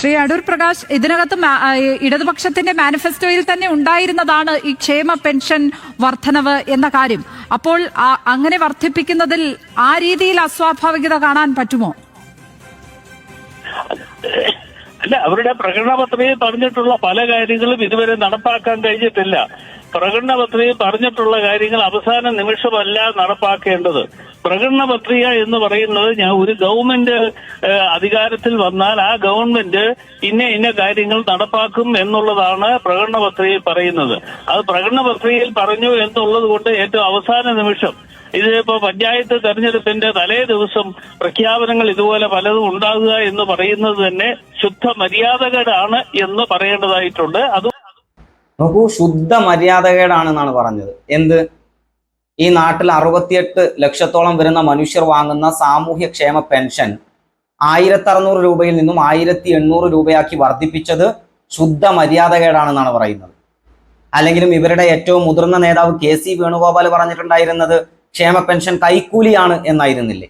ശ്രീ അടൂർ പ്രകാശ് ഇതിനകത്ത് ഇടതുപക്ഷത്തിന്റെ മാനിഫെസ്റ്റോയിൽ തന്നെ ഉണ്ടായിരുന്നതാണ് ഈ ക്ഷേമ പെൻഷൻ വർധനവ് എന്ന കാര്യം. അപ്പോൾ അങ്ങനെ വർദ്ധിപ്പിക്കുന്നതിൽ ആ രീതിയിൽ അസ്വാഭാവികത കാണാൻ പറ്റുമോ? അല്ല അവരുടെ പ്രകടന പത്രികയിൽ പറഞ്ഞിട്ടുള്ള പല കാര്യങ്ങളും ഇതുവരെ നടപ്പാക്കാൻ കഴിഞ്ഞിട്ടില്ല. പ്രകടന പത്രികയിൽ പറഞ്ഞിട്ടുള്ള കാര്യങ്ങൾ അവസാന നിമിഷമല്ല നടപ്പാക്കേണ്ടത്. പ്രകടന പത്രിക എന്ന് പറയുന്നത് ഞാൻ ഒരു ഗവൺമെന്റ് അധികാരത്തിൽ വന്നാൽ ആ ഗവൺമെന്റ് ഇന്ന ഇന്ന കാര്യങ്ങൾ നടപ്പാക്കും എന്നുള്ളതാണ് പ്രകടന പത്രികയിൽ പറയുന്നത്. അത് പ്രകടന പത്രികയിൽ പറഞ്ഞു എന്നുള്ളത് കൊണ്ട് ഏറ്റവും അവസാന നിമിഷം ഇതിപ്പോ പഞ്ചായത്ത് തെരഞ്ഞെടുപ്പിന്റെ തലേ ദിവസം പ്രഖ്യാപനങ്ങൾ ഇതുപോലെ പലതും ഉണ്ടാകുക എന്ന് പറയുന്നത് തന്നെ ശുദ്ധ മര്യാദകേടാണ് എന്ന് പറയേണ്ടതായിട്ടുണ്ട്. അത് നോക്കൂ ശുദ്ധ മര്യാദകേടാണെന്നാണ് പറഞ്ഞത്. എന്ത്? ഈ നാട്ടിൽ അറുപത്തിയെട്ട് ലക്ഷത്തോളം വരുന്ന മനുഷ്യർ വാങ്ങുന്ന സാമൂഹ്യ ക്ഷേമ പെൻഷൻ ആയിരത്തി അറുന്നൂറ് രൂപയിൽ നിന്നും ആയിരത്തി എണ്ണൂറ് രൂപയാക്കി വർദ്ധിപ്പിച്ചത് ശുദ്ധ മര്യാദകേടാണെന്നാണ് പറയുന്നത്. അല്ലെങ്കിലും ഇവരുടെ ഏറ്റവും മുതിർന്ന നേതാവ് കെ സി വേണുഗോപാൽ പറഞ്ഞിട്ടുണ്ടായിരുന്നത് ക്ഷേമ പെൻഷൻ കൈക്കൂലിയാണ് എന്നായിരുന്നില്ലേ?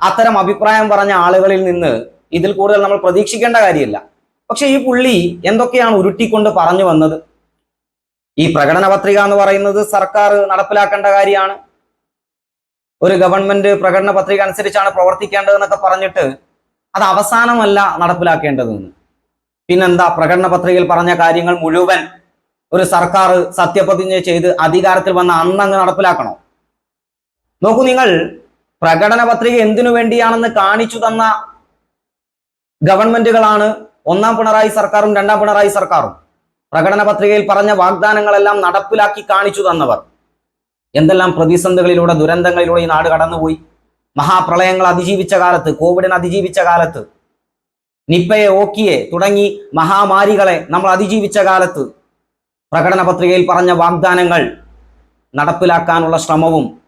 അത്തരം അഭിപ്രായം പറഞ്ഞ ആളുകളിൽ നിന്ന് ഇതിൽ കൂടുതൽ നമ്മൾ പ്രതീക്ഷിക്കേണ്ട കാര്യമില്ല. പക്ഷെ ഈ പുള്ളി എന്തൊക്കെയാണ് ഉരുട്ടിക്കൊണ്ട് പറഞ്ഞു വന്നത്? ഈ പ്രകടന പത്രിക എന്ന് പറയുന്നത് സർക്കാർ നടപ്പിലാക്കേണ്ട കാര്യമാണ്. ഒരു ഗവൺമെന്റ് പ്രകടന പത്രിക അനുസരിച്ചാണ് പ്രവർത്തിക്കേണ്ടതെന്നൊക്കെ പറഞ്ഞിട്ട് അത് അവസാനമല്ല നടപ്പിലാക്കേണ്ടതെന്ന് പിന്നെന്താ പ്രകടന പത്രികയിൽ പറഞ്ഞ കാര്യങ്ങൾ മുഴുവൻ ഒരു സർക്കാർ സത്യപ്രതിജ്ഞ ചെയ്ത് അധികാരത്തിൽ വന്ന അന്നങ്ങ് നടപ്പിലാക്കണോ? നോക്കൂ നിങ്ങൾ പ്രകടന പത്രിക എന്തിനു വേണ്ടിയാണെന്ന് കാണിച്ചു തന്ന ഗവൺമെന്റുകളാണ് ഒന്നാം പിണറായി സർക്കാരും രണ്ടാം പിണറായി സർക്കാരും. പ്രകടന പത്രികയിൽ പറഞ്ഞ വാഗ്ദാനങ്ങളെല്ലാം നടപ്പിലാക്കി കാണിച്ചു തന്നവർ. എന്തെല്ലാം പ്രതിസന്ധികളിലൂടെ ദുരന്തങ്ങളിലൂടെ ഈ നാട് കടന്നുപോയി. മഹാപ്രളയങ്ങൾ അതിജീവിച്ച കാലത്ത് കോവിഡിനെ അതിജീവിച്ച കാലത്ത് നിപ്പയെ ഓക്കിയെ തുടങ്ങി മഹാമാരികളെ നമ്മൾ അതിജീവിച്ച കാലത്ത് പ്രകടന പത്രികയിൽ പറഞ്ഞ വാഗ്ദാനങ്ങൾ നടപ്പിലാക്കാനുള്ള ശ്രമവും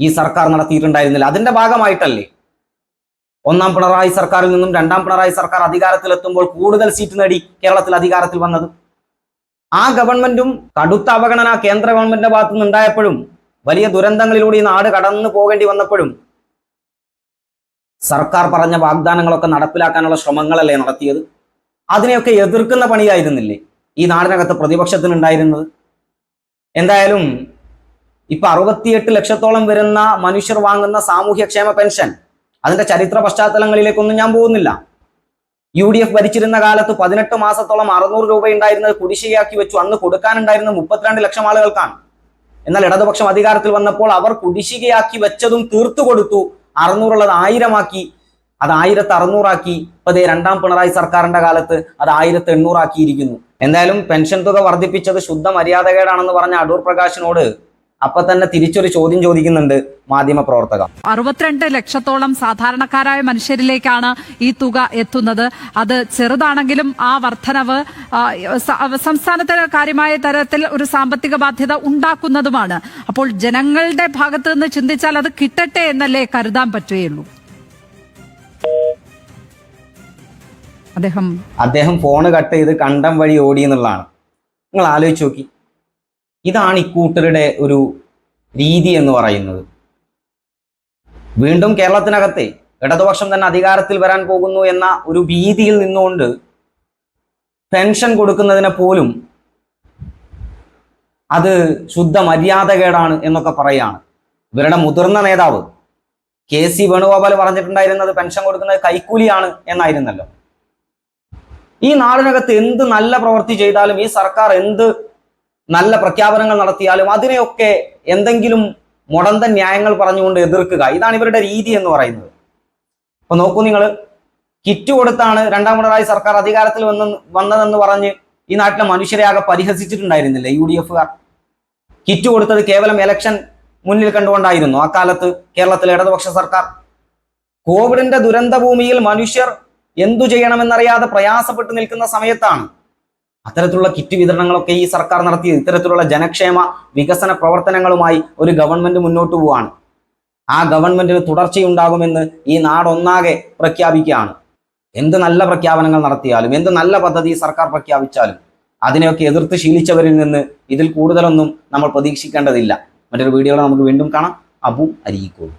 ഈ സർക്കാർ നടത്തിയിട്ടുണ്ടായിരുന്നില്ല. അതിന്റെ ഭാഗമായിട്ടല്ലേ? ഒന്നാം പിണറായി സർക്കാരിൽ നിന്നും രണ്ടാം പിണറായി സർക്കാർ അധികാരത്തിലെത്തുമ്പോൾ കൂടുതൽ സീറ്റ് നേടി കേരളത്തിൽ അധികാരത്തിൽ വന്നത്. ആ ഗവൺമെന്റും കടുത്ത അവഗണന കേന്ദ്ര ഗവൺമെന്റിന്റെ ഭാഗത്തു നിന്നുണ്ടായപ്പോഴും വലിയ ദുരന്തങ്ങളിലൂടെ ഈ നാട് കടന്നു പോകേണ്ടി വന്നപ്പോഴും സർക്കാർ പറഞ്ഞ വാഗ്ദാനങ്ങളൊക്കെ നടപ്പിലാക്കാനുള്ള ശ്രമങ്ങളല്ലേ നടത്തിയത്? അതിനെയൊക്കെ എതിർക്കുന്ന പണിയായിരുന്നില്ലേ ഈ നാടിനകത്ത് പ്രതിപക്ഷത്തിനുണ്ടായിരുന്നത്? എന്തായാലും ഇപ്പൊ അറുപത്തിയെട്ട് ലക്ഷത്തോളം വരുന്ന മനുഷ്യർ വാങ്ങുന്ന സാമൂഹ്യക്ഷേമ പെൻഷൻ അതിന്റെ ചരിത്ര പശ്ചാത്തലങ്ങളിലേക്കൊന്നും ഞാൻ പോകുന്നില്ല. യു ഡി എഫ് ഭരിച്ചിരുന്ന കാലത്ത് പതിനെട്ട് മാസത്തോളം അറുന്നൂറ് രൂപ ഉണ്ടായിരുന്നത് കുടിശ്ശികയാക്കി വെച്ചു. അന്ന് കൊടുക്കാനുണ്ടായിരുന്ന മുപ്പത്തിരണ്ട് ലക്ഷം ആളുകൾക്കാണ്. എന്നാൽ ഇടതുപക്ഷം അധികാരത്തിൽ വന്നപ്പോൾ അവർ കുടിശ്ശികയാക്കി വെച്ചതും തീർത്തു കൊടുത്തു. അറുന്നൂറുള്ളത് ആയിരമാക്കി. അത് ആയിരത്തി അറുന്നൂറാക്കി ഇപ്പൊ രണ്ടാം പിണറായി സർക്കാരിന്റെ കാലത്ത് അത് ആയിരത്തി എണ്ണൂറാക്കിയിരിക്കുന്നു എന്തായാലും പെൻഷൻ തുക വർദ്ധിപ്പിച്ചത് ശുദ്ധ മര്യാദകേടാണെന്ന് പറഞ്ഞ അടൂർ പ്രകാശിനോട് അപ്പൊ തന്നെ തിരിച്ചൊരു ചോദ്യം ചോദിക്കുന്നുണ്ട് മാധ്യമ പ്രവർത്തക അറുപത്തിരണ്ട് ലക്ഷത്തോളം സാധാരണക്കാരായ മനുഷ്യരിലേക്കാണ് ഈ തുക എത്തുന്നത്. അത് ചെറുതാണെങ്കിലും ആ വർധനവ് സംസ്ഥാനത്തിന് കാര്യമായ തരത്തിൽ ഒരു സാമ്പത്തിക ബാധ്യത ഉണ്ടാക്കുന്നതുമാണ്. അപ്പോൾ ജനങ്ങളുടെ ഭാഗത്ത് നിന്ന് ചിന്തിച്ചാൽ അത് കിട്ടട്ടെ എന്നല്ലേ കരുതാൻ പറ്റുകയുള്ളൂ? അദ്ദേഹം അദ്ദേഹം ഫോണ് കട്ട് ചെയ്ത് കണ്ടം വഴി ഓടി എന്നുള്ളതാണ്. നിങ്ങൾ ആലോചിച്ച് നോക്കി. ഇതാണ് ഇക്കൂട്ടരുടെ ഒരു രീതി എന്ന് പറയുന്നത്. വീണ്ടും കേരളത്തിനകത്തെ ഇടതുപക്ഷം തന്നെ അധികാരത്തിൽ വരാൻ പോകുന്നു എന്ന ഒരു ഭീതിയിൽ നിന്നുകൊണ്ട് പെൻഷൻ കൊടുക്കുന്നതിനെ പോലും അത് ശുദ്ധ മര്യാദകേടാണ് എന്നൊക്കെ പറയുകയാണ്. ഇവരുടെ മുതിർന്ന നേതാവ് കെ സി വേണുഗോപാൽ പറഞ്ഞിട്ടുണ്ടായിരുന്നത് പെൻഷൻ കൊടുക്കുന്നത് കൈക്കൂലിയാണ് എന്നായിരുന്നല്ലോ. ഈ നാടിനകത്ത് എന്ത് നല്ല പ്രവൃത്തി ചെയ്താലും ഈ സർക്കാർ എന്ത് നല്ല പ്രഖ്യാപനങ്ങൾ നടത്തിയാലും അതിനെയൊക്കെ എന്തെങ്കിലും മുടന്തൻ ന്യായങ്ങൾ പറഞ്ഞുകൊണ്ട് എതിർക്കുക. ഇതാണ് ഇവരുടെ രീതി എന്ന് പറയുന്നത്. അപ്പൊ നോക്കൂ നിങ്ങൾ കിറ്റ് കൊടുത്താണ് രണ്ടാം പിണറായി സർക്കാർ അധികാരത്തിൽ വന്ന് വന്നതെന്ന് പറഞ്ഞ് ഈ നാട്ടിലെ മനുഷ്യരെ ആകെ പരിഹസിച്ചിട്ടുണ്ടായിരുന്നില്ലേ യു ഡി എഫുകാർ കിറ്റ് കൊടുത്തത് കേവലം എലക്ഷൻ മുന്നിൽ കണ്ടുകൊണ്ടായിരുന്നു അക്കാലത്ത് കേരളത്തിലെ ഇടതുപക്ഷ സർക്കാർ. കോവിഡിന്റെ ദുരന്ത ഭൂമിയിൽ മനുഷ്യർ എന്തു ചെയ്യണമെന്നറിയാതെ പ്രയാസപ്പെട്ടു നിൽക്കുന്ന സമയത്താണ് അത്തരത്തിലുള്ള കിറ്റ് വിതരണങ്ങളൊക്കെ ഈ സർക്കാർ നടത്തിയത് ഇത്തരത്തിലുള്ള ജനക്ഷേമ വികസന പ്രവർത്തനങ്ങളുമായി ഒരു ഗവൺമെന്റ് മുന്നോട്ട് പോവാണ്. ആ ഗവൺമെന്റിന് തുടർച്ചയുണ്ടാകുമെന്ന് ഈ നാടൊന്നാകെ പ്രഖ്യാപിക്കുകയാണ്. എന്ത് നല്ല പ്രഖ്യാപനങ്ങൾ നടത്തിയാലും എന്ത് നല്ല പദ്ധതി സർക്കാർ പ്രഖ്യാപിച്ചാലും അതിനെയൊക്കെ എതിർത്ത് ശീലിച്ചവരിൽ നിന്ന് ഇതിൽ കൂടുതലൊന്നും നമ്മൾ പ്രതീക്ഷിക്കേണ്ടതില്ല. മറ്റൊരു വീഡിയോയിൽ നമുക്ക് വീണ്ടും കാണാം. അബു അരീക്കോട്